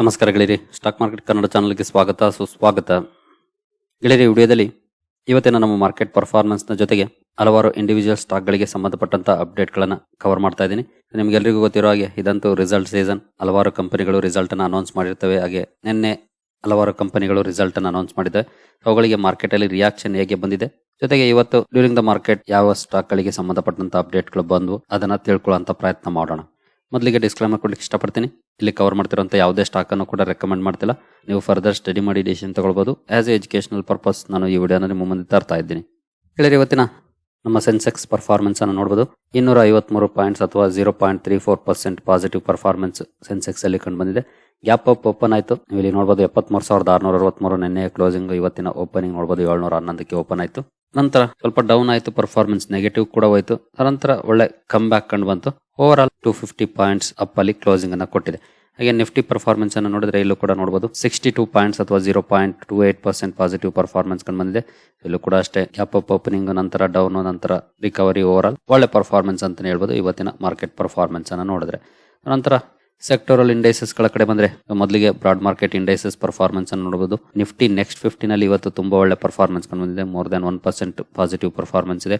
ನಮಸ್ಕಾರ ಗೆಳೆಯರಿ stock market Kannada ಚಾನಲ್ಗೆ ಸ್ವಾಗತ, ಸುಸ್ವಾಗತ. ಗೆಳೆಯರಿ ವಿಡಿಯೋದಲ್ಲಿ ಇವತ್ತಿನ ನಮ್ಮ ಮಾರ್ಕೆಟ್ ಪರ್ಫಾರ್ಮೆನ್ಸ್ನ ಜೊತೆಗೆ ಹಲವಾರು ಇಂಡಿವಿಜುವಲ್ ಸ್ಟಾಕ್ಗಳಿಗೆ ಸಂಬಂಧಪಟ್ಟಂತ ಅಪ್ಡೇಟ್ಗಳನ್ನು ಕವರ್ ಮಾಡ್ತಾ ಇದ್ದೀನಿ. ನಿಮ್ಗೆಲ್ರಿಗೂ ಗೊತ್ತಿರೋ ಹಾಗೆ ಇದಂತೂ ರಿಸಲ್ಟ್ ಸೀಸನ್ ಹಲವಾರು ಕಂಪನಿಗಳು ರಿಸಲ್ಟ್ ಅನ್ನು ಅನೌನ್ಸ್ ಮಾಡಿರ್ತವೆ. ಹಾಗೆ ನಿನ್ನೆ ಹಲವಾರು ಕಂಪನಿಗಳು ರಿಸಲ್ಟ್ ಅನ್ನು ಅನೌನ್ಸ್ ಮಾಡಿದೆ. ಅವುಗಳಿಗೆ ಮಾರ್ಕೆಟ್ ಅಲ್ಲಿ ರಿಯಾಕ್ಷನ್ ಹೇಗೆ ಬಂದಿದೆ? ಜೊತೆಗೆ ಇವತ್ತು ಡ್ಯೂರಿಂಗ್ ದ ಮಾರ್ಕೆಟ್ ಯಾವ ಸ್ಟಾಕ್ ಗಳಿಗೆ ಸಂಬಂಧಪಟ್ಟಂತ ಅಪ್ಡೇಟ್ಗಳು ಬಂದವು? ಅದನ್ನ ತಿಳ್ಕೊಳ್ಳುವಂತ ಪ್ರಯತ್ನ ಮಾಡೋಣ. ಮೊದಲಿಗೆ ಡಿಸ್ಕ್ಲೈಮರ್ ಕೊಡ್ಲಿಕ್ಕೆ ಇಷ್ಟಪಡ್ತೀನಿ. ಇಲ್ಲಿ ಕವರ್ ಮಾಡ್ತಿರೋಂಥ ಯಾವುದೇ ಸ್ಟಾಕ್ ಅನ್ನು ಕೂಡ ರೆಕಮೆಂಡ್ ಮಾಡ್ತಿಲ್ಲ. ನೀವು ಫರ್ದರ್ ಸ್ಟಡಿ ಮಾಡಿ ಡಿಸಿಷನ್ ತಗೊಳ್ಬೋದು. ಆ್ಯಸ್ ಎ ಎಜುಕೇಷನಲ್ ಪರ್ಪಸ್ ನಾನು ಈ ವಿಡಿಯೋನ ನಿಮ್ಮ ಮುಂದೆ ತರ್ತಾ ಇದ್ದೀನಿ. ಹೇಳಿರಿ ಇವತ್ತಿನ ನಮ್ಮ ಸೆನ್ಸೆಕ್ಸ್ ಪರ್ಫಾರ್ಮೆನ್ಸ್ ಅನ್ನು ನೋಡಬಹುದು ಇನ್ನೂರ ಐವತ್ಮೂರು ಪಾಯಿಂಟ್ಸ್ ಅಥವಾ zero point three four percent positive performance Sensex ಅಲ್ಲಿ ಕಂಡು ಬಂದಿದೆ. ಗ್ಯಾಪ್ ಅಪ್ ಓಪನ್ ಆಯಿತು. ನೀವು ಇಲ್ಲಿ ನೋಡಬಹುದು ಎಪ್ಪತ್ಮೂರು ಸಾವಿರದ ಆರುನೂರ ಅರವತ್ಮೂರು ನಿನ್ನೆ ಕ್ಲೋಸಿಂಗ್ ಇವತ್ತಿನ ಓಪನಿಂಗ್ ನೋಡಬಹುದು ಏಳ್ನೂರ ಹನ್ನೊಂದಕ್ಕೆ ಓಪನ್ ಆಯಿತು. ನಂತರ ಸ್ವಲ್ಪ ಡೌನ್ ಆಯಿತು ಪರ್ಫಾರ್ಮೆನ್ಸ್ ನೆಗೆಟಿವ್ ಕೂಡ ಹೋಯಿತು. ನಂತರ ಒಳ್ಳೆ ಕಮ್ ಬ್ಯಾಕ್ ಕಂಡು ಬಂತು. Overall two fifty points up ಅಲ್ಲಿ ಕ್ಲೋಸಿಂಗ್ ಅನ್ನ ಕೊಟ್ಟಿದೆ. ಹಾಗೆ ನಿಫ್ಟಿ ಪರ್ಫಾರ್ಮೆನ್ಸ್ ಅನ್ನು ನೋಡಿದ್ರೆ ಇಲ್ಲೂ ಕೂಡ ನೋಡಬಹುದು ಸಿಕ್ಸ್ಟಿ ಟೂ ಪಾಯಿಂಟ್ಸ್ ಅಥವಾ zero point two eight percent positive performance ಕಂಡು ಬಂದಿದೆ. ಇಲ್ಲೂ ಕೂಡ ಅಷ್ಟೇ ಗ್ಯಾಪ್ ಅಪ್ ಓಪನಿಂಗ್ ನಂತರ ಡೌನ್ ನಂತರ ರಿಕವರಿ ಓವರ್ ಆಲ್ ಒಳ್ಳೆ ಪರ್ಫಾರ್ಮೆನ್ಸ್ ಅಂತ ಹೇಳ್ಬೋದು. ಇವತ್ತಿನ ಮಾರ್ಕೆಟ್ ಪರ್ಫಾರ್ಮೆನ್ಸ್ ಅನ್ನು ನೋಡಿದ್ರೆ. ನಂತರ ಸೆಕ್ಟೋರಲ್ ಇಂಡೈಸಸ್ಗಳ ಕಡೆ ಬಂದ್ರೆ ಮೊದಲಿಗೆ ಬ್ರಾಡ್ ಮಾರ್ಕೆಟ್ ಇಂಡೈಸಸ್ ಪರ್ಫಾರ್ಮೆನ್ಸ್ ಅನ್ನು ನೋಡಬಹುದು ನಿಫ್ಟಿ ನೆಕ್ಸ್ಟ್ ಫಿಫ್ಟಿನಲ್ಲಿ ಇವತ್ತು ತುಂಬಾ ಒಳ್ಳೆ ಪರ್ಫಾರ್ಮೆನ್ಸ್ ಕಂಡು ಬಂದಿದೆ. More than one percent positive performance ಇದೆ.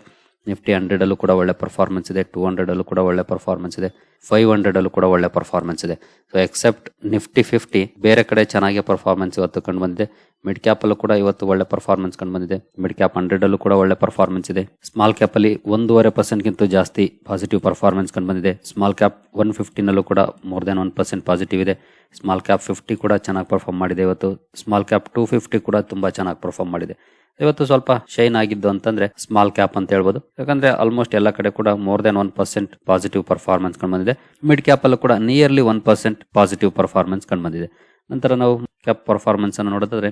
ನಿಫ್ಟಿ ಹಂಡ್ರೆಡ್ ಅಲ್ಲೂ ಕೂಡ ಒಳ್ಳೆ ಪರ್ಫಾರ್ಮೆನ್ಸ್ ಇದೆ ಟೂ ಹಂಡ್ರೆಡ್ ಅಲ್ಲೂ ಕೂಡ ಒಳ್ಳೆ ಪರ್ಫಾರ್ಮೆನ್ಸ್ ಇದೆ ಫೈವ್ ಹಂಡ್ರೆಡ್ ಅಲ್ಲೂ ಕೂಡ ಒಳ್ಳೆ ಪರ್ಫಾರ್ಮೆನ್ಸ್ ಇದೆ. ಸೊ ಎಕ್ಸೆಪ್ಟ್ ನಿಫ್ಟಿ ಫಿಫ್ಟಿ ಬೇರೆ ಕಡೆ ಚೆನ್ನಾಗಿ ಪರ್ಫಾರ್ಮೆನ್ಸ್ ಇವತ್ತು ಕಂಡು ಬಂದಿದೆ ಮಿಡ್ ಕ್ಯಾಪ್ ಅಲ್ಲೂ ಕೂಡ ಇವತ್ತು ಒಳ್ಳೆ ಪರ್ಫಾರ್ಮೆನ್ಸ್ ಕಂಡು ಬಂದಿದೆ ಮಿಡ್ ಕ್ಯಾಪ್ ಹಂಡ್ರೆಡ್ ಅಲ್ಲೂ ಕೂಡ ಒಳ್ಳೆ ಪರ್ಫಾರ್ಮೆನ್ಸ್ ಇದೆ. ಸ್ಮಾಲ್ ಕ್ಯಾಪ್ ಅಲ್ಲಿ ಒಂದೂವರೆ ಪರ್ಸೆಂಟ್ ಗಿಂತ ಜಾಸ್ತಿ ಪಾಸಿಟಿವ್ ಪರ್ಫಾರ್ಮೆನ್ಸ್ ಕಂಡು ಬಂದಿದೆ ಸ್ಮಾಲ್ ಕ್ಯಾಪ್ ಒನ್ ಫಿಫ್ಟಿನಲ್ಲೂ ಕೂಡ more than one percent positive ಇದೆ. ಸ್ಮಾಲ್ ಕ್ಯಾಪ್ ಫಿಫ್ಟಿ ಕೂಡ ಚೆನ್ನಾಗಿ ಪರ್ಫಾರ್ಮ್ ಮಾಡಿದೆ ಇವತ್ತು. ಸ್ಮಾಲ್ ಕ್ಯಾಪ್ ಟೂ ಫಿಫ್ಟಿ ಕೂಡ ತುಂಬಾ ಚೆನ್ನಾಗಿ ಪರ್ಫಾರ್ಮ್ ಮಾಡಿದೆ. ಇವತ್ತು ಸ್ವಲ್ಪ ಶೈನ್ ಆಗಿದ್ದು ಅಂತಂದ್ರೆ ಸ್ಮಾಲ್ ಕ್ಯಾಪ್ ಅಂತ ಹೇಳ್ಬೋದು. ಯಾಕಂದ್ರೆ ಆಲ್ಮೋಸ್ಟ್ ಎಲ್ಲ ಕಡೆ ಕೂಡ more than one percent positive performance ಕಂಡು ಬಂದಿದೆ. ಮಿಡ್ ಕ್ಯಾಪ್ ಅಲ್ಲೂ ಕೂಡ nearly one percent positive performance ಕಂಡು ಬಂದಿದೆ. ನಂತರ ನಾವು ಕ್ಯಾಪ್ ಪರ್ಫಾರ್ಮೆನ್ಸ್ ಅನ್ನು ನೋಡಿದ್ರೆ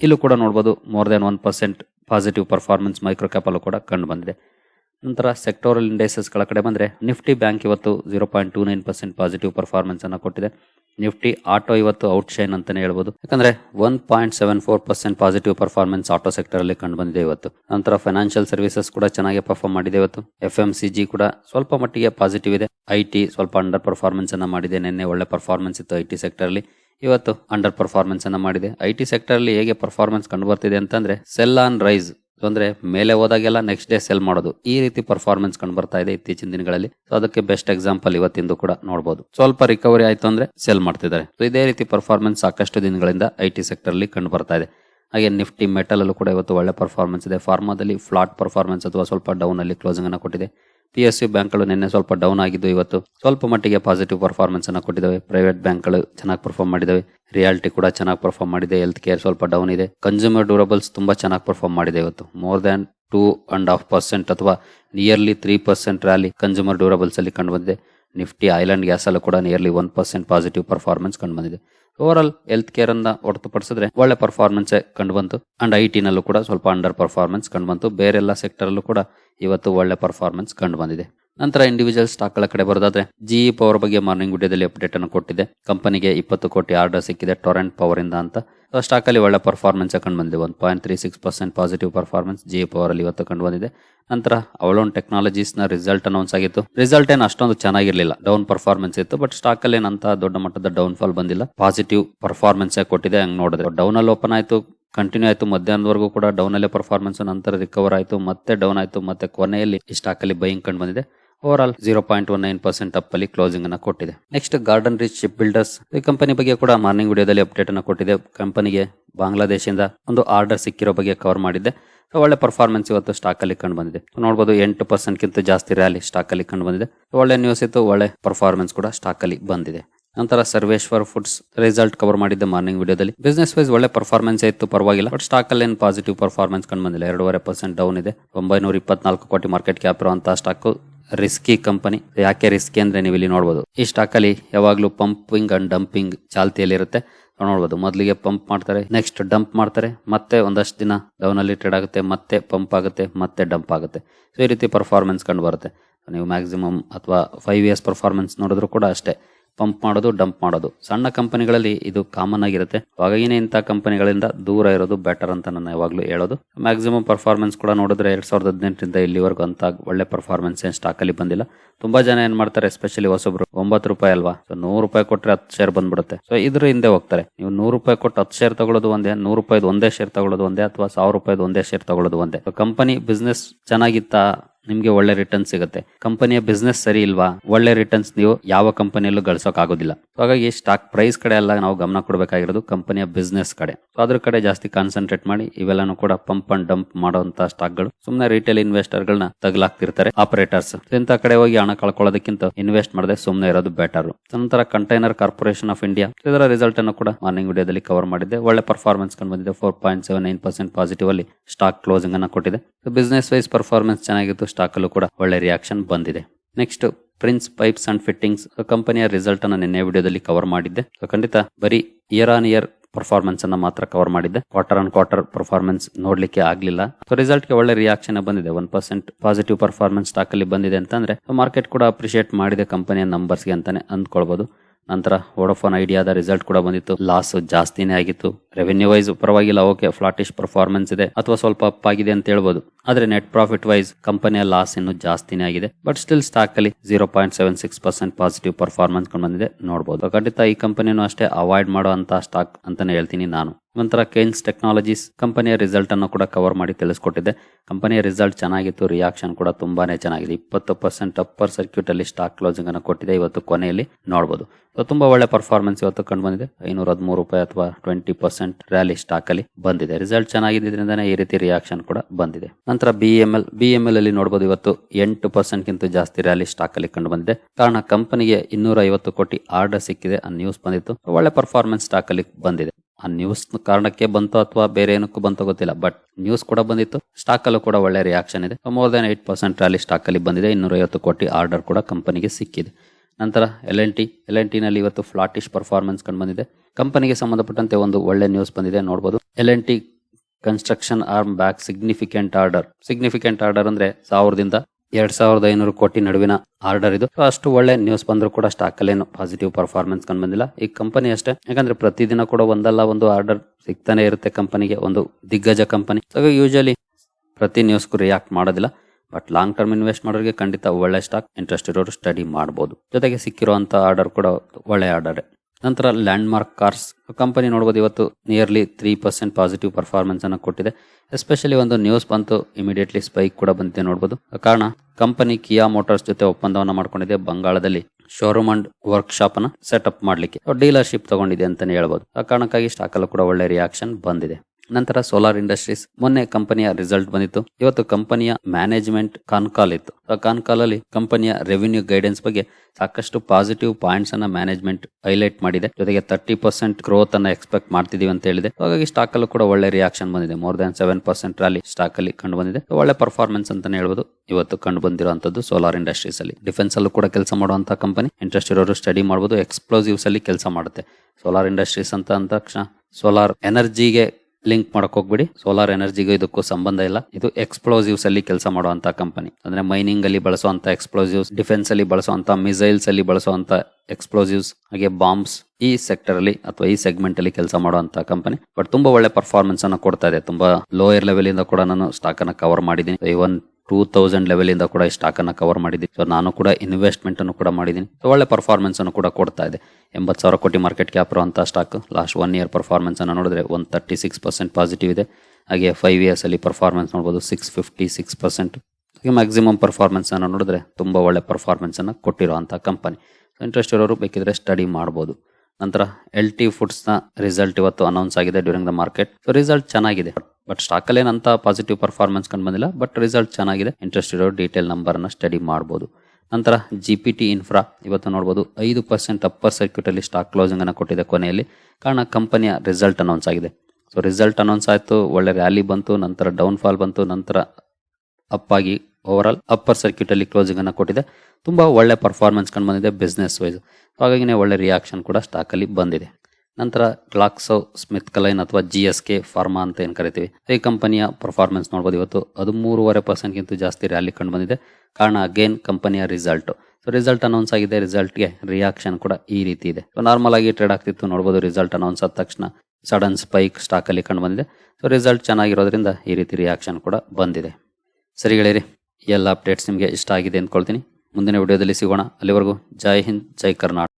ಇಲ್ಲೂ ಕೂಡ ನೋಡ್ಬೋದು more than one percent positive performance micro cap ಅಲ್ಲೂ ಕೂಡ ಕಂಡು ಬಂದಿದೆ. ನಂತರ ಸೆಕ್ಟೋರಲ್ ಇಂಡೈಸಸ್ಗಳ ಕಡೆ ಬಂದರೆ ನಿಫ್ಟಿ ಬ್ಯಾಂಕ್ ಇವತ್ತು zero point two nine percent positive performance ಅನ್ನು ಕೊಟ್ಟಿದೆ. ನಿಫ್ಟಿ ಆಟೋ ಇವತ್ತು ಔಟ್ ಶೈನ್ ಅಂತಾನೆ ಹೇಳ್ಬೋದು. ಯಾಕಂದ್ರೆ one point seven four percent positive performance auto sector ಅಲ್ಲಿ ಕಂಡು ಬಂದಿದೆ ಇವತ್ತು. ನಂತರ ಫೈನಾನ್ಷಿಯಲ್ ಸರ್ವಿಸಸ್ ಕೂಡ ಚೆನ್ನಾಗಿ ಪರ್ಫಾರ್ಮ್ ಮಾಡಿದೆ ಇವತ್ತು. ಎಫ್ ಎಂ ಸಿ ಜಿ ಕೂಡ ಸ್ವಲ್ಪ ಮಟ್ಟಿಗೆ ಪಾಸಿಟಿವ್ ಇದೆ. ಐ ಟಿ ಸ್ವಲ್ಪ ಅಂಡರ್ ಪರ್ಫಾರ್ಮೆನ್ಸ್ ಅನ್ನ ಮಾಡಿದೆ. ನಿನ್ನೆ ಒಳ್ಳೆ ಪರ್ಫಾರ್ಮೆನ್ಸ್ ಇತ್ತು ಐ ಟಿ ಸೆಕ್ಟರ್ ಅಲ್ಲಿ. ಇವತ್ತು ಅಂಡರ್ ಪರ್ಫಾರ್ಮೆನ್ಸ್ ಅನ್ನ ಮಾಡಿದೆ. ಐ ಟಿ ಸೆಕ್ಟರ್ ಅಲ್ಲಿ ಹೇಗೆ ಪರ್ಫಾರ್ಮೆನ್ಸ್ ಕಂಡು ಬರ್ತಿದೆ ಅಂತಂದ್ರೆ ಸೆಲ್ ಆನ್ ರೈಸ್ ಅಂದ್ರೆ ಮೇಲೆ ಹೋದಾಗೆಲ್ಲ ನೆಕ್ಸ್ಟ್ ಡೇ ಸೆಲ್ ಮಾಡೋದು. ಈ ರೀತಿ ಪರ್ಫಾರ್ಮೆನ್ಸ್ ಕಂಡು ಬರ್ತಾ ಇದೆ ಇತ್ತೀಚಿನ ದಿನಗಳಲ್ಲಿ. ಸೊ ಅದಕ್ಕೆ ಬೆಸ್ಟ್ ಎಕ್ಸಾಂಪಲ್ ಇವತ್ತಿಂದು ಕೂಡ ನೋಡಬಹುದು ಸ್ವಲ್ಪ ರಿಕವರಿ ಆಯ್ತು ಅಂದ್ರೆ ಸೆಲ್ ಮಾಡ್ತಿದ್ದಾರೆ. ಸೊ ಇದೇ ರೀತಿ ಪರ್ಫಾರ್ಮೆನ್ಸ್ ಸಾಕಷ್ಟು ದಿನಗಳಿಂದ ಐ ಟಿ ಸೆಕ್ಟರ್ ಅಲ್ಲಿ ಕಂಡು ಬರ್ತಾ ಇದೆ. ಹಾಗೆ ನಿಫ್ಟಿ ಮೆಟಲ್ ಅಲ್ಲೂ ಕೂಡ ಇವತ್ತು ಒಳ್ಳೆ ಪರ್ಫಾರ್ಮೆನ್ಸ್ ಇದೆ. ಫಾರ್ಮಾದಲ್ಲಿ ಫ್ಲಾಟ್ ಪರ್ಫಾರ್ಮೆನ್ಸ್ ಅಥವಾ ಸ್ವಲ್ಪ ಡೌನ್ ಅಲ್ಲಿ ಕ್ಲೋಸಿಂಗ್ ಅನ್ನು ಕೊಟ್ಟಿದೆ. ಪಿ ಎಸ್ ಯು ಬ್ಯಾಂಕ್ಗಳು ನಿನ್ನೆ ಸ್ವಲ್ಪ ಡೌನ್ ಆಗಿದ್ದು ಇವತ್ತು ಸ್ವಲ್ಪ ಮಟ್ಟಿಗೆ ಪಾಸಿಟಿವ್ ಪರ್ಫಾರ್ಮೆನ್ಸ್ ಅನ್ನು ಕೊಟ್ಟಿದ್ದಾವೆ. ಪ್ರೈವೇಟ್ ಬ್ಯಾಂಕ್ಗಳು ಚೆನ್ನಾಗಿ ಪರ್ಫಾರ್ಮ್ ಮಾಡಿದ್ದಾವೆ. ರಿಯಾಲಿಟಿ ಕೂಡ ಚೆನ್ನಾಗಿ ಪರ್ಫಾರ್ಮ್ ಮಾಡಿದೆ. ಹೆಲ್ತ್ ಕೇರ್ ಸ್ವಲ್ಪ ಡೌನ್ ಇದೆ. ಕನ್ಸ್ಯೂಮರ್ ಡ್ಯೂರಬಲ್ಸ್ ತುಂಬಾ ಚೆನ್ನಾಗಿ ಪರ್ಫಾರ್ಮ್ ಮಾಡಿದೆ ಇವತ್ತು. More than two and half percent ಅಥವಾ nearly three percent rally consumer durables ಅಲ್ಲಿ ಕಂಡು ಬಂದಿದೆ. ನಿಫ್ಟಿ ಐಲ್ಯಾಂಡ್ ಗ್ಯಾಸ್ ಅಲ್ಲೂ ಕೂಡ nearly one percent positive performance ಕಂಡು ಬಂದಿದೆ. ಓವರ್ ಆಲ್ ಹೆಲ್ತ್ ಕೇರ್ ಅನ್ನ ಹೊರತುಪಡಿಸಿದ್ರೆ ಒಳ್ಳೆ ಪರ್ಫಾರ್ಮೆನ್ಸ್ ಕಂಡು ಬಂತು. ಅಂಡ್ ಐ ಟಿನಲ್ಲೂ ಕೂಡ ಸ್ವಲ್ಪ ಅಂಡರ್ ಪರ್ಫಾರ್ಮೆನ್ಸ್ ಕಂಡು ಬಂತು. ಬೇರೆಲ್ಲ ಸೆಕ್ಟರ್ ಅಲ್ಲೂ ಕೂಡ ಇವತ್ತು ಒಳ್ಳೆ ಪರ್ಫಾರ್ಮೆನ್ಸ್ ಕಂಡು ಬಂದಿದೆ. ನಂತರ ಇಂಡಿವಿಜುವಲ್ ಸ್ಟಾಕ್ಗಳ ಕಡೆ ಬರೋದಾದ್ರೆ ಜಿ ಪವರ್ ಬಗ್ಗೆ ಮಾರ್ನಿಂಗ್ ವಿಡಿಯೋದಲ್ಲಿ ಅಪ್ಡೇಟ್ ಅನ್ನು ಕೊಟ್ಟಿದೆ. ಕಂಪನಿಗೆ ಇಪ್ಪತ್ತು ಕೋಟಿ ಆರ್ಡರ್ ಸಿಕ್ಕಿದೆ ಟೊರೆಂಟ್ ಪವರ್ ಇಂದ ಅಂತ. ಸ್ಟಾಕ್ ಅಲ್ಲಿ ಒಳ್ಳೆ ಪರ್ಫಾರ್ಮೆನ್ಸ್ ಕಂಡು ಬಂದಿದೆ. One point three six percent positive performance G power ಅಲ್ಲಿ ಇವತ್ತು ಕಂಡು ಬಂದಿದೆ. ನಂತರ ಅವಳೋನ್ ಟೆಕ್ನಾಲಜೀಸ್ನ ರಿಸಲ್ಟ್ ಅನೌನ್ಸ್ ಆಗಿತ್ತು. ರಿಸಲ್ಟ್ ಏನು ಅಷ್ಟೊಂದು ಚೆನ್ನಾಗಿರ್ಲಿಲ್ಲ. ಡೌನ್ ಪರ್ಫಾರ್ಮೆನ್ಸ್ ಇತ್ತು ಬಟ್ ಸ್ಟಾಕ್ ಅಲ್ಲಿ ಏನಂತ ದೊಡ್ಡ ಮಟ್ಟದ ಡೌನ್ ಫಾಲ್ ಬಂದಿಲ್ಲ ಪಾಸಿಟಿವ್ ಪರ್ಫಾರ್ಮೆನ್ಸ್ ಕೊಟ್ಟಿದೆ, ಹಂಗೆ ನೋಡಿದ್ರೆ. ಡೌನ್ ಅಲ್ಲಿ ಓಪನ್ ಆಯಿತು ಕಂಟಿನ್ಯೂ ಆಯಿತು, ಮಧ್ಯಾಹ್ನದವರೆಗೂ ಕೂಡ ಡೌನ್ ಅಲ್ಲೇ ಪರ್ಫಾರ್ಮೆನ್ಸ್ ನಂತರ ರಿಕವರ್ ಆಯಿತು, ಮತ್ತೆ ಡೌನ್ ಆಯಿತು, ಮತ್ತೆ ಕೊನೆಯಲ್ಲಿ ಈ ಸ್ಟಾಕ್ ಅಲ್ಲಿ ಬೈಯಿಂಗ್ ಕಂಡು ಬಂದಿದೆ. Overall zero point one nine percent up ಅಲ್ಲಿ ಕ್ಲೋಸಿಂಗ್ ಅನ್ನ ಕೊಟ್ಟಿದೆ. Next Garden Reach Shipbuilders ಈ ಕಂಪನಿ ಬಗ್ಗೆ ಕೂಡ ಮಾರ್ನಿಂಗ್ ವಿಡಿಯೋದಲ್ಲಿ ಅಪ್ಡೇಟ್ ಅನ್ನು ಕೊಟ್ಟಿದೆ. ಕಂಪನಿಗೆ ಬಾಂಗ್ಲಾದೇಶದಿಂದ ಒಂದು ಆರ್ಡರ್ ಸಿಕ್ಕಿರೋ ಬಗ್ಗೆ ಕವರ್ ಮಾಡಿದ್ದೆ. ಒಳ್ಳೆ ಪರ್ಫಾರ್ಮೆನ್ಸ್ ಇವತ್ತು ಸ್ಟಾಕ್ ಅಲ್ಲಿ ಕಂಡು ಬಂದಿದೆ. ನೋಡಬಹುದು ಎಂಟು ಪರ್ಸೆಂಟ್ ಕಿಂತ ಜಾಸ್ತಿ ರ್ಯಾಲಿ ಸ್ಟಾಕ್ ಅಲ್ಲಿ ಕಂಡು ಬಂದಿದೆ. ಒಳ್ಳೆ ನ್ಯೂಸ್ ಇತ್ತು, ಒಳ್ಳೆ ಪರ್ಫಾರ್ಮೆನ್ಸ್ ಕೂಡ ಸ್ಟಾಕ್ ಅಲ್ಲಿ ಬಂದಿದೆ. ನಂತರ ಸರ್ವೇಶ್ವರ್ ಫುಡ್ಸ್ ರಿಸಲ್ಟ್ ಕವರ್ ಮಾಡಿದ್ದೆ ಮಾರ್ನಿಂಗ್ ವಿಡಿಯೋದಲ್ಲಿ. ಬಿಸ್ನೆಸ್ ವೈಸ್ ಒಳ್ಳೆ ಪರ್ಫಾರ್ಮೆನ್ಸ್ ಇತ್ತು, ಪರವಾಗಿಲ್ಲ. ಬಟ್ ಸ್ಟಾಕ್ ಅಲ್ಲಿ ಏನು ಪಾಸಿಟಿವ್ ಪರ್ಫಾರ್ಮೆನ್ಸ್ ಕಂಡು ಬಂದಿಲ್ಲ. ಎರಡೂವರೆ ಪರ್ಸೆಂಟ್ ಡೌನ್ ಇದೆ. ಒಂಬೈನೂರ ಇಪ್ಪತ್ನಾಲ್ಕು ಕೋಟಿ ಮಾರ್ಕೆಟ್ ಕ್ಯಾಪ್ ಇರುವಂತಹ ಸ್ಟಾಕ್ ರಿಸ್ಕಿ ಕಂಪನಿ ಯಾಕೆ ರಿಸ್ಕಿ ಅಂದ್ರೆ ನೀವು ಇಲ್ಲಿ ನೋಡಬಹುದು ಈ ಸ್ಟಾಕ್ ಅಲ್ಲಿ ಯಾವಾಗ್ಲೂ ಪಂಪಿಂಗ್ ಅಂಡ್ ಡಂಪಿಂಗ್ ಚಾಲ್ತಿಯಲ್ಲಿ ಇರುತ್ತೆ ನೋಡ್ಬೋದು. ಮೊದಲಿಗೆ ಪಂಪ್ ಮಾಡ್ತಾರೆ ನೆಕ್ಸ್ಟ್ ಡಂಪ್ ಮಾಡ್ತಾರೆ, ಮತ್ತೆ ಒಂದಷ್ಟು ದಿನ ಡೌನ್ ಅಲ್ಲಿ ಟ್ರೇಡ್ ಆಗುತ್ತೆ, ಮತ್ತೆ ಪಂಪ್ ಆಗುತ್ತೆ, ಮತ್ತೆ ಡಂಪ್ ಆಗುತ್ತೆ. ಸೊ ಈ ರೀತಿ ಪರ್ಫಾರ್ಮೆನ್ಸ್ ಕಂಡು ಬರುತ್ತೆ. ನೀವು ಮ್ಯಾಕ್ಸಿಮಮ್ ಅಥವಾ ಫೈವ್ ಇಯರ್ಸ್ ಪರ್ಫಾರ್ಮೆನ್ಸ್ ನೋಡಿದ್ರು ಕೂಡ ಅಷ್ಟೇ. ಪಂಪ್ ಮಾಡೋದು, ಡಂಪ್ ಮಾಡೋದು. ಸಣ್ಣ ಕಂಪನಿಗಳಲ್ಲಿ ಇದು ಕಾಮನ್ ಆಗಿರುತ್ತೆ. ಹಾಗಾಗಿನೇ ಇಂಥ ಕಂಪನಿಗಳಿಂದ ದೂರ ಇರೋದು ಬೆಟರ್ ಅಂತ ನಾನು ಯಾವಾಗಲೂ ಹೇಳೋದು. ಮ್ಯಾಕ್ಸಿಮಮ್ ಪರ್ಫಾರ್ಮೆನ್ಸ್ ಕೂಡ ನೋಡಿದ್ರೆ ಎರಡು ಸಾವಿರದ ಹದಿನೆಂಟರಿಂದ ಇಲ್ಲಿವರೆಗೂ ಅಂತ ಒಳ್ಳೆ ಪರ್ಫಾರ್ಮೆನ್ಸ್ ಏನು ಸ್ಟಾಕಲ್ಲಿ ಬಂದಿಲ್ಲ. ತುಂಬಾ ಜನ ಏನ್ ಮಾಡ್ತಾರೆ ಎಸ್ಪೆಷಲಿ ಹೊಸಬ್ರು, ಒಂಬತ್ತು ರೂಪಾಯಿ ಅಲ್ವಾ? ಸೊ ನೂರು ರೂಪಾಯಿ ಕೊಟ್ಟರೆ ಹತ್ತು ಶೇರ್ ಬಂದ್ಬಿಡುತ್ತೆ. ಸೊ ಇದ್ರ ಹಿಂದೆ ಹೋಗ್ತಾರೆ. ನೀವು ನೂರು ರೂಪಾಯಿ ಕೊಟ್ಟು ಹತ್ತು ಶೇರ್ ತಗೊಳ್ಳೋದು ಒಂದೇ, ನೂರು ರೂಪಾಯಿದು ಒಂದೇ ಶೇರ್ ತಗೊಳ್ಳೋದು ಒಂದೇ, ಅಥವಾ ಸಾವಿರ ರೂಪಾಯಿದು ಒಂದೇ ಶೇರ್ ತಗೊಳ್ಳೋದು ಒಂದೇ. ಕಂಪನಿ ಬಿಸ್ನೆಸ್ ಚೆನ್ನಾಗಿತ್ತಾ ನಿಮ್ಗೆ ಒಳ್ಳೆ ರಿಟರ್ನ್ ಸಿಗುತ್ತೆ. ಕಂಪನಿಯ ಬಿಸ್ನೆಸ್ ಸರಿ ಇಲ್ವಾ? ಒಳ್ಳೆ ರಿಟರ್ನ್ಸ್ ನೀವು ಯಾವ ಕಂಪನಿಯಲ್ಲೂ ಗಳಿಸೋಕ್ ಆಗೋದಿಲ್ಲ ಹಾಗಾಗಿ ಸ್ಟಾಕ್ ಪ್ರೈಸ್ ಕಡೆ ಎಲ್ಲ ನಾವು ಗಮನ ಕೊಡಬೇಕಾಗಿರೋದು ಕಂಪನಿಯ ಬಿಸ್ನೆಸ್ ಕಡೆ. ಅದ್ರ ಕಡೆ ಜಾಸ್ತಿ ಕಾನ್ಸಂಟ್ರೇಟ್ ಮಾಡಿ ಇವೆಲ್ಲಾನು ಕೂಡ ಪಂಪ್ ಅಂಡ್ ಡಂಪ್ ಮಾಡುವಂತಹ ಸ್ಟಾಕ್ಗಳು ಸುಮ್ಮನೆ ರಿಟೇಲ್ ಇನ್ವೆಸ್ಟರ್ ಗಳನ್ನ ತಗಲಾಕ್ತಿರ್ತಾರೆ ಆಪರೇಟರ್ಸ್ ಇಂಥ ಕಡೆ ಹೋಗಿ ಹಣ ಕಳ್ಕೊಳ್ಳೋದಕ್ಕಿಂತ ಇನ್ವೆಸ್ಟ್ ಮಾಡದೆ ಸುಮ್ಮನೆ ಇರೋದು ಬೆಟರ್ ನಂತರ ಕಂಟೈನರ್ ಕಾರ್ಪೊರೇಷನ್ ಆಫ್ ಇಂಡಿಯಾ ಇದರ ರಿಸಲ್ಟ್ ಅನ್ನು ಕೂಡ ಮಾರ್ನಿಂಗ್ ವಿಡಿಯೋದಲ್ಲಿ ಕವರ್ ಮಾಡಿದ್ದೆ. ಒಳ್ಳೆ ಪರ್ಫಾರ್ಮೆನ್ಸ್ ಕಂಡು ಬಂದಿದೆ. Four point seven nine percent positive ಅಲ್ಲಿ ಸ್ಟಾಕ್ ಕ್ಲೋಸಿಂಗ್ ಅನ್ನು ಕೊಟ್ಟಿದೆ. ಬಿಸ್ನೆಸ್ ವೈಸ್ ಪರ್ಫಾರ್ಮೆನ್ಸ್ ಚೆನ್ನಾಗಿತ್ತು. ಸ್ಟಾಕ್ ಅಲ್ಲೂ ಕೂಡ ಒಳ್ಳೆ ರಿಯಾಕ್ಷನ್ ಬಂದಿದೆ. Next Prince Pipes and Fittings ಕಂಪನಿಯ ರಿಸಲ್ಟ್ ಅನ್ನ ನಿನ್ನೆ ವಿಡಿಯೋದಲ್ಲಿ ಕವರ್ ಮಾಡಿದ್ದೆ. ಖಂಡಿತ ಬರೀ ಇಯರ್ ಆನ್ ಇಯರ್ ಪರ್ಫಾರ್ಮೆನ್ಸ್ ಅನ್ನ ಮಾತ್ರ ಕವರ್ ಮಾಡಿದ್ದೆ. ಕ್ವಾರ್ಟರ್ ಆನ್ ಕ್ವಾರ್ಟರ್ ಪರ್ಫಾರ್ಮೆನ್ಸ್ ನೋಡ್ಲಿಕ್ಕೆ ಆಗ್ಲಿಲ್ಲ. ಸೊ ರಿಸಲ್ಟ್ಗೆ ಒಳ್ಳೆ ರಿಯಾಕ್ಷನ್ ಬಂದಿದೆ. One percent positive performance stock ಅಲ್ಲಿ ಬಂದಿದೆ ಅಂತಂದ್ರೆ ಮಾರ್ಕೆಟ್ ಕೂಡ ಅಪ್ರಿಶಿಯೇಟ್ ಮಾಡಿದೆ ಕಂಪನಿಯ ನಂಬರ್ಸ್ಗೆ ಅಂತಾನೆ ಅಂದ್ಕೊಳ್ಬಹುದು ನಂತರ ವೋಡೋಫೋನ್ ಐಡಿಯಾದ ರಿಸಲ್ಟ್ ಕೂಡ ಬಂದಿತ್ತು. ಲಾಸ್ ಜಾಸ್ತಿನೇ ಆಗಿತ್ತು. ರೆವೆನ್ಯೂ ವೈಸ್ ಪರವಾಗಿಲ್ಲ ಓಕೆ ಫ್ಲಾಟಿಶ್ ಪರ್ಫಾರ್ಮೆನ್ಸ್ ಇದೆ ಅಥವಾ ಸ್ವಲ್ಪ ಅಪ್ ಆಗಿದೆ ಅಂತ ಹೇಳ್ಬೋದು. ಆದರೆ ನೆಟ್ ಪ್ರಾಫಿಟ್ ವೈಸ್ ಕಂಪನಿಯ ಲಾಸ್ ಇನ್ನು ಜಾಸ್ತಿನೇ ಆಗಿದೆ. ಬಟ್ ಸ್ಟಿಲ್ ಸ್ಟಾಕ್ ಅಲ್ಲಿ zero point seven six percent positive performance ಕೊಂಡು ಬಂದಿದೆ. ನೋಡಬಹುದು ಖಂಡಿತ ಈ ಕಂಪನಿನೂ ಅಷ್ಟೇ ಅವಾಯ್ಡ್ ಮಾಡುವಂತಹ ಸ್ಟಾಕ್ ಅಂತಾನೆ ಹೇಳ್ತೀನಿ ನಾನು. ನಂತರ ಕೇನ್ಸ್ ಟೆಕ್ನಾಲಜೀಸ್ ಕಂಪನಿಯ ರಿಸಲ್ಟ್ ಅನ್ನು ಕೂಡ ಕವರ್ ಮಾಡಿ ತಿಳಿಸ್ಕೊಟ್ಟಿದೆ. ಕಂಪನಿಯ ರಿಸಲ್ಟ್ ಚೆನ್ನಾಗಿತ್ತು ರಿಯಾಕ್ಷನ್ ಕೂಡ ತುಂಬಾನೇ ಚೆನ್ನಾಗಿದೆ. ಇಪ್ಪತ್ತು ಪರ್ಸೆಂಟ್ ಅಪ್ಪರ್ ಸರ್ಕ್ಯೂಟ್ ಅಲ್ಲಿ ಸ್ಟಾಕ್ ಕ್ಲೋಸಿಂಗ್ ಅನ್ನು ಕೊಟ್ಟಿದೆ ಇವತ್ತು ಕೊನೆಯಲ್ಲಿ ನೋಡಬಹುದು ತುಂಬಾ ಒಳ್ಳೆ ಪರ್ಫಾರ್ಮೆನ್ಸ್ ಇವತ್ತು ಕಂಡು ಬಂದಿದೆ ಐನೂರ ಹದಿಮೂರು ರೂಪಾಯಿ ಅಥವಾ ಟ್ವೆಂಟಿ ಪರ್ಸೆಂಟ್ ರ್ಯಾಲಿ ಸ್ಟಾಕ್ ಅಲ್ಲಿ ಬಂದಿದೆ. ರಿಸಲ್ಟ್ ಚೆನ್ನಾಗಿದ್ದರಿಂದ ಈ ರೀತಿ ರಿಯಾಕ್ಷನ್ ಕೂಡ ಬಂದಿದೆ. ನಂತರ B M L B M L ಅಲ್ಲಿ ನೋಡಬಹುದು ಇವತ್ತು ಎಂಟು ಪರ್ಸೆಂಟ್ ಗಿಂತ ಜಾಸ್ತಿ ರ್ಯಾಲಿ ಸ್ಟಾಕ್ ಅಲ್ಲಿ ಕಂಡು ಬಂದಿದೆ ಕಾರಣ, ಕಂಪನಿಗೆ ಇನ್ನೂರ ಐವತ್ತು ಕೋಟಿ ಆರ್ಡರ್ ಸಿಕ್ಕಿದೆ ಆ ನ್ಯೂಸ್ ಬಂದಿತ್ತು. ಒಳ್ಳೆ ಪರ್ಫಾರ್ಮೆನ್ಸ್ ಸ್ಟಾಕ್ ಅಲ್ಲಿ ಬಂದಿದೆ. ಆ ನ್ಯೂಸ್ ಕಾರಣಕ್ಕೆ ಬಂತು ಅಥವಾ ಬೇರೆ ಏನಕ್ಕೂ ಬಂತು ಗೊತ್ತಿಲ್ಲ. ಬಟ್ ನ್ಯೂಸ್ ಕೂಡ ಬಂದಿತ್ತು. ಸ್ಟಾಕ್ ಅಲ್ಲೂ ಕೂಡ ಒಳ್ಳೆ ರಿಯಾಕ್ಷನ್ ಇದೆ. More than eight percent rally stock ಅಲ್ಲಿ ಬಂದಿದೆ. ಇನ್ನೂರ ಐವತ್ತು ಕೋಟಿ ಆರ್ಡರ್ ಕೂಡ ಕಂಪನಿಗೆ ಸಿಕ್ಕಿದೆ. ನಂತರ L N T L N ಟಿನಲ್ಲಿ ಇವತ್ತು ಫ್ಲಾಟಿಶ್ ಪರ್ಫಾರ್ಮೆನ್ಸ್ ಕಂಡು ಬಂದಿದೆ. ಕಂಪನಿಗೆ ಸಂಬಂಧಪಟ್ಟಂತೆ ಒಂದು ಒಳ್ಳೆ ನ್ಯೂಸ್ ಬಂದಿದೆ. ನೋಡಬಹುದು L N T construction arm back significant order significant order ಅಂದ್ರೆ ಸಾವಿರದಿಂದ ಎರಡ್ ಸಾವಿರದ ಐನೂರು ಕೋಟಿ ನಡುವಿನ ಆರ್ಡರ್ ಇದು. ಅಷ್ಟು ಒಳ್ಳೆ ನ್ಯೂಸ್ ಬಂದ್ರು ಕೂಡ ಸ್ಟಾಕ್ ಅಲ್ಲೇನು ಪಾಸಿಟಿವ್ ಪರ್ಫಾರ್ಮೆನ್ಸ್ ಕಂಡು ಬಂದಿಲ್ಲ ಈ ಕಂಪನಿ ಅಷ್ಟೇ. ಯಾಕಂದ್ರೆ ಪ್ರತಿದಿನ ಕೂಡ ಒಂದಲ್ಲ ಒಂದು ಆರ್ಡರ್ ಸಿಗ್ತಾನೆ ಇರುತ್ತೆ ಕಂಪನಿಗೆ ಒಂದು ದಿಗ್ಗಜ ಕಂಪನಿ ಸೊ ಯೂಶಲಿ ಪ್ರತಿ ನ್ಯೂಸ್ಗೂ ರಿಯಾಕ್ಟ್ ಮಾಡೋದಿಲ್ಲ. ಬಟ್ ಲಾಂಗ್ ಟರ್ಮ್ ಇನ್ವೆಸ್ಟ್ ಮಾಡೋರಿಗೆ ಖಂಡಿತ ಒಳ್ಳೆ ಸ್ಟಾಕ್ ಇಂಟ್ರೆಸ್ಟ್ ಇರೋರು ಸ್ಟಡಿ ಮಾಡಬಹುದು ಜೊತೆಗೆ ಸಿಕ್ಕಿರುವಂತ ಆರ್ಡರ್ ಕೂಡ ಒಳ್ಳೆ ಆರ್ಡರ್ ನಂತರ ಲ್ಯಾಂಡ್ ಮಾರ್ಕ್ ಕಾರ್ಸ್ ಕಂಪನಿ ನೋಡ್ಬೋದು ಇವತ್ತು nearly three percent positive performance ಅನ್ನು ಕೊಟ್ಟಿದೆ. ಎಸ್ಪೆಷಲಿ ಒಂದು ನ್ಯೂಸ್ ಬಂತು ಇಮಿಡಿಯೇಟ್ಲಿ ಸ್ಪೈಕ್ ಕೂಡ ಬಂದಿದೆ ನೋಡ್ಬೋದು. ಕಾರಣ, ಕಂಪನಿ ಕಿಯಾ ಮೋಟಾರ್ಸ್ ಜೊತೆ ಒಪ್ಪಂದವನ್ನು ಮಾಡ್ಕೊಂಡಿದೆ ಬಂಗಾಳದಲ್ಲಿ. Showroom and workshop set setup ಮಾಡ್ಲಿಕ್ಕೆ. ಡೀಲರ್ಶಿಪ್ ತಗೊಂಡಿದೆ ಅಂತಾನೆ ಹೇಳ್ಬೋದು. ಆ ಕಾರಣಕ್ಕಾಗಿ ಸ್ಟಾಕ್ ಅಲ್ಲೂ ಕೂಡ ಒಳ್ಳೆ ರಿಯಾಕ್ಷನ್ ಬಂದಿದೆ. ನಂತರ ಸೋಲಾರ್ ಇಂಡಸ್ಟ್ರೀಸ್. ಮೊನ್ನೆ ಕಂಪನಿಯ ರಿಸಲ್ಟ್ ಬಂದಿತ್ತು. ಇವತ್ತು ಕಂಪನಿಯ ಮ್ಯಾನೇಜ್ಮೆಂಟ್ ಕಾನ್ಕಾಲ್ ಇತ್ತು. ಆ ಕಾನ್ಕಾಲಲ್ಲಿ ಕಂಪನಿಯ ರೆವಿನ್ಯೂ ಗೈಡೆನ್ಸ್ ಬಗ್ಗೆ ಸಾಕಷ್ಟು ಪಾಸಿಟಿವ್ ಪಾಯಿಂಟ್ಸ್ ಅನ್ನ ಮ್ಯಾನೇಜ್ಮೆಂಟ್ ಹೈಲೈಟ್ ಮಾಡಿದೆ. ಜೊತೆಗೆ ತರ್ಟಿ ಪರ್ಸೆಂಟ್ ಗ್ರೋತ್ ಅನ್ನ ಎಕ್ಸ್ಪೆಕ್ಟ್ ಮಾಡ್ತಿದೀವಿ ಅಂತ ಹೇಳಿದೆ. ಹಾಗಾಗಿ ಸ್ಟಾಕ್ ಅಲ್ಲೂ ಕೂಡ ಒಳ್ಳೆ ರಿಯಾಕ್ಷನ್ ಬಂದಿದೆ. More than seven percent rally stock ಅಲ್ಲಿ ಕಂಡು ಬಂದಿದೆ. ಒಳ್ಳೆ ಪರ್ಫಾರ್ಮೆನ್ಸ್ ಅಂತಾನೆ ಹೇಳ್ಬೋದು. ಇವತ್ತು ಕಂಡು ಬಂದಿರುವಂತದ್ದು ಸೋಲಾರ್ ಇಂಡಸ್ಟ್ರೀಸ್ ಅಲ್ಲಿ. ಡಿಫೆನ್ಸ್ ಅಲ್ಲೂ ಕೂಡ ಕೆಲಸ ಮಾಡುವಂತ ಕಂಪನಿ ಇಂಟ್ರೆಸ್ಟ್ ಇರೋರು ಸ್ಟಡಿ ಮಾಡಬಹುದು ಎಕ್ಸ್ಪ್ಲೋಸಿವ್ಸ್ ಅಲ್ಲಿ ಕೆಲಸ ಮಾಡುತ್ತೆ. ಸೋಲಾರ್ ಇಂಡಸ್ಟ್ರೀಸ್ ಅಂತ ಅಂದ ತಕ್ಷಣ ಸೋಲಾರ್ ಎನರ್ಜಿಗೆ ಲಿಂಕ್ ಮಾಡಕ್ ಹೋಗ್ಬಿಡಿ. ಸೋಲಾರ್ ಎನರ್ಜಿಗೂ ಇದಕ್ಕೂ ಸಂಬಂಧ ಇಲ್ಲ. ಇದು ಎಕ್ಸ್ಪ್ಲೋಸಿವ್ಸ್ ಅಲ್ಲಿ ಕೆಲಸ ಮಾಡುವಂತ ಕಂಪನಿ ಅಂದ್ರೆ ಮೈನಿಂಗ್ ಅಲ್ಲಿ ಬಳಸುವಂತ ಎಕ್ಸ್ಪ್ಲೋಸಿವ್ಸ್ ಡಿಫೆನ್ಸ್ ಅಲ್ಲಿ ಬಳಸುವಂತ ಮಿಸೈಲ್ಸ್ ಅಲ್ಲಿ ಬಳಸುವಂತ ಎಕ್ಸ್ಪ್ಲೋಸಿವ್ಸ್ ಹಾಗೆ ಬಾಂಬ್ಸ್ ಈ ಸೆಕ್ಟರ್ ಅಲ್ಲಿ ಅಥವಾ ಈ ಸೆಗ್ಮೆಂಟ್ ಅಲ್ಲಿ ಕೆಲಸ ಮಾಡುವಂತ ಕಂಪನಿ ಬಟ್ ತುಂಬಾ ಒಳ್ಳೆ ಪರ್ಫಾರ್ಮೆನ್ಸ್ ಅನ್ನ ಕೊಡ್ತಾ ಇದೆ. ತುಂಬಾ ಲೋಯರ್ ಲೆವೆಲ್ ಇಂದ ಕೂಡ ನಾನು ಸ್ಟಾಕ್ ಅನ್ನ ಕವರ್ ಮಾಡಿದ್ದೀನಿ. ಇವನ್ ಟೂ ತೌಸಂಡ್ ಇಂದ ಕೂಡ ಈ ಸ್ಟಾಕ್ ಅನ್ನು ಕವರ್ ಮಾಡಿದ್ದೀನಿ ಸೊ ನಾನು ಕೂಡ ಇನ್ವೆಸ್ಟ್ಮೆಂಟ್ ಅನ್ನು ಕೂಡ ಮಾಡಿದ್ದೀನಿ. ಸೊ ಒಳ್ಳೆ ಪರ್ಫಾರ್ಮೆನ್ಸ್ ಅನ್ನು ಕೂಡ ಕೊಡ್ತಾ ಇದೆ. ಎಂಬತ್ತು ಸಾವಿರ ಕೋಟಿ ಮಾರ್ಕೆಟ್ ಕ್ಯಾಪ್ ಇರುವಂತಹ stock last one year performance ಅನ್ನು ನೋಡಿದ್ರೆ one thirty six percent positive ಇದೆ. ಹಾಗೆ ಫೈವ್ ಇಯರ್ಸ್ ಅಲ್ಲಿ ಪರ್ಫಾರ್ಮೆನ್ಸ್ ನೋಡಬಹುದು six fifty six percent maximum performance ಅನ್ನು ನೋಡಿದ್ರೆ ತುಂಬ ಒಳ್ಳೆ ಪರ್ಫಾರ್ಮೆನ್ಸ್ ಅನ್ನು ಕೊಟ್ಟಿರುವಂತ ಕಂಪನಿ ಇಂಟ್ರೆಸ್ಟ್ ಇರೋರು ಬೇಕಿದ್ರೆ ಸ್ಟಡಿ ಮಾಡಬಹುದು ನಂತರ ಎಲ್ ಟಿ ಫುಡ್ಸ್ನ ರಿಸಲ್ಟ್ ಇವತ್ತು ಅನೌನ್ಸ್ ಆಗಿದೆ during the market so result ಚೆನ್ನಾಗಿದೆ. ಬಟ್ ಸ್ಟಾಕ್ ಅಲ್ಲಿ ಏನಂತ ಪಾಸಿಟಿವ್ ಪರ್ಫಾರ್ಮೆನ್ಸ್ ಕಂಡು ಬಂದಿಲ್ಲ ಬಟ್ ರಿಸಲ್ಟ್ ಚೆನ್ನಾಗಿದೆ. ಇಂಟ್ರೆಸ್ಟ್ ಇರೋ ಡೀಟೇಲ್ ನಂಬರ್ ಅನ್ನ ಸ್ಟಡಿ ಮಾಡಬಹುದು ನಂತರ ಜಿ ಪಿ ಟಿ ಇನ್ಫ್ರಾ ಇವತ್ತು ನೋಡಬಹುದು ಐದು ಪರ್ಸೆಂಟ್ ಅಪ್ಪರ್ ಸರ್ಕ್ಯೂಟ್ ಅಲ್ಲಿ ಸ್ಟಾಕ್ ಕ್ಲೋಸಿಂಗ್ ಅನ್ನು ಕೊಟ್ಟಿದೆ ಕೊನೆಯಲ್ಲಿ. ಕಾರಣ ಕಂಪನಿಯ ರಿಸಲ್ಟ್ ಅನೌನ್ಸ್ ಆಗಿದೆ. ಸೊ ರಿಸಲ್ಟ್ ಅನೌನ್ಸ್ ಆಯಿತು, ಒಳ್ಳೆ ರ್ಯಾಲಿ ಬಂತು, ನಂತರ ಡೌನ್ ಫಾಲ್ ಬಂತು, ನಂತರ ಅಪ್ ಆಗಿ ಓವರ್ ಆಲ್ ಅಪ್ಪರ್ ಸರ್ಕ್ಯೂಟ್ ಅಲ್ಲಿ ಕ್ಲೋಸಿಂಗ್ ಅನ್ನು ಕೊಟ್ಟಿದೆ. ತುಂಬಾ ಒಳ್ಳೆ ಪರ್ಫಾರ್ಮೆನ್ಸ್ ಕಂಡು ಬಂದಿದೆ ಬಿಸ್ನೆಸ್ ವೈಸ್ ಹಾಗಾಗಿನೇ ಒಳ್ಳೆ ರಿಯಾಕ್ಷನ್ ಕೂಡ ಸ್ಟಾಕ್ ಅಲ್ಲಿ ಬಂದಿದೆ. ನಂತರ ಗ್ಲಾಕ್ಸೋ ಸ್ಮಿತ್ ಕಲೈನ್ ಅಥವಾ ಜಿ ಎಸ್ ಕೆ ಫಾರ್ಮಾ ಅಂತ ಏನು ಕರಿತೀವಿ, ಈ ಕಂಪನಿಯ ಪರ್ಫಾರ್ಮೆನ್ಸ್ ನೋಡ್ಬೋದು ಇವತ್ತು. ಹದಿಮೂರುವರೆ ಪರ್ಸೆಂಟ್ಗಿಂತ ಜಾಸ್ತಿ ರ್ಯಾಲಿ ಕಂಡು ಬಂದಿದೆ. ಕಾರಣ ಅಗೇನ್ ಕಂಪನಿಯ ರಿಸಲ್ಟ್ ಸೊ ರಿಸಲ್ಟ್ ಅನೌನ್ಸ್ ಆಗಿದೆ ರಿಸಲ್ಟ್ಗೆ ರಿಯಾಕ್ಷನ್ ಕೂಡ ಈ ರೀತಿ ಇದೆ. ಸೊ ನಾರ್ಮಲ್ ಆಗಿ ಟ್ರೇಡ್ ಆಗ್ತಿತ್ತು, ನೋಡ್ಬೋದು ರಿಸಲ್ಟ್ ಅನೌನ್ಸ್ ಆದ ತಕ್ಷಣ ಸಡನ್ ಸ್ಪೈಕ್ ಸ್ಟಾಕ್ ಅಲ್ಲಿ ಕಂಡು ಬಂದಿದೆ. ಸೊ ರಿಸಲ್ಟ್ ಚೆನ್ನಾಗಿರೋದ್ರಿಂದ ಈ ರೀತಿ ರಿಯಾಕ್ಷನ್ ಕೂಡ ಬಂದಿದೆ. ಸರಿ ಗೆಳೆಯರಿ ಎಲ್ಲ ಅಪ್ಡೇಟ್ಸ್ ನಿಮಗೆ ಇಷ್ಟ ಆಗಿದೆ ಅಂದ್ಕೊಳ್ತೀನಿ. ಮುಂದಿನ ವಿಡಿಯೋದಲ್ಲಿ ಸಿಗೋಣ. ಅಲ್ಲಿವರೆಗೂ ಜೈ ಹಿಂದ್, ಜೈ ಕರ್ನಾಟಕ.